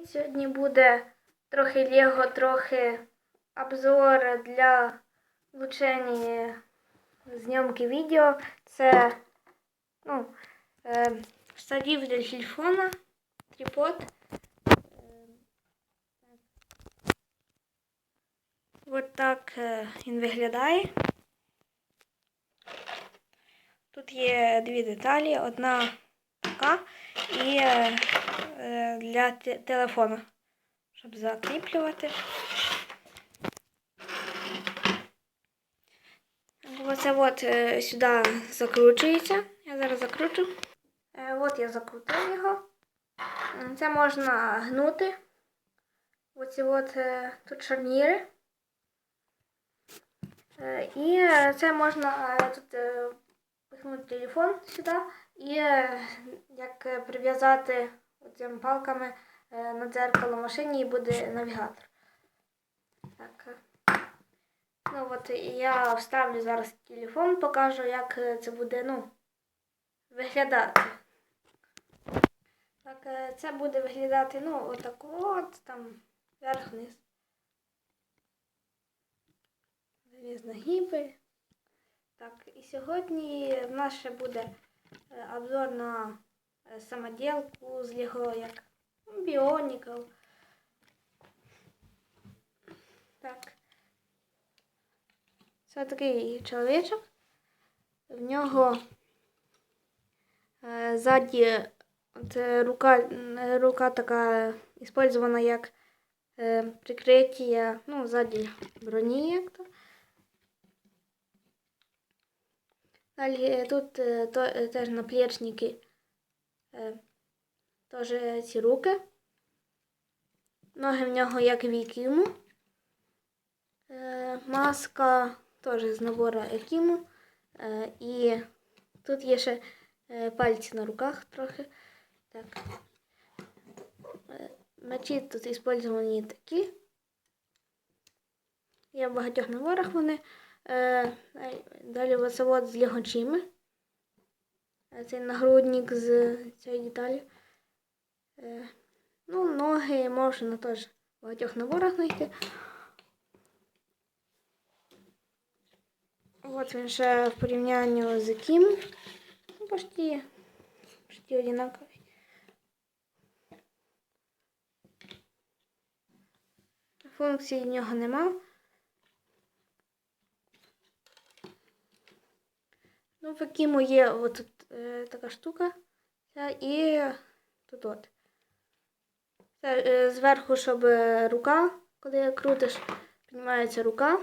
Привіт! Сьогодні буде трохи Лего, трохи обзор для влучення зйомки відео. Це ну, е, штатив для телефона, трипод. Ось так е, він виглядає. Тут є дві деталі. Одна така і е, е, для те- телефону, щоб закріплювати. Оце от е, сюди закручується. Я зараз закручу. Е, От я закрутив його. Це можна гнути. Оці от е, тут шарніри. Е, І е, це можна е, тут е, пихнути телефон сюди і е, як е, прив'язати цими палками е, на дзеркало машині і буде навігатор. Так. Ну от я вставлю зараз телефон, покажу, як е, це буде ну, виглядати. Так, е, це буде виглядати, ну, отак от, там, вверх-вниз. Заліз на гіпи. Так, і сьогодні в нас ще буде обзор на е, самоділку з як біоніків. Так. Це такий чоловічок. В нього ззаді от, е, рука, рука така іспользована як прикриття, ну, ззаді броні як то. Далі тут теж наплічники, теж ці руки. Ноги в нього як вікіму. Е, маска теж з набору Екіму. Е, і тут є ще е, пальці на руках трохи. Так. Е, мечі тут використані такі. Є в багатьох наборах вони. Е, далі оце з лягочими. Е, Цей нагрудник з цієї деталі. Е, ну, ноги можна теж в багатьох наборах знайти. От він ще в порівнянні з Кім. Ну, почти, почти одинаковий. Функції в нього нема. Ну, в Кіму є от е, така штука. Та, і тут от. Та, е, зверху, щоб е, рука, коли крутиш, піднімається рука.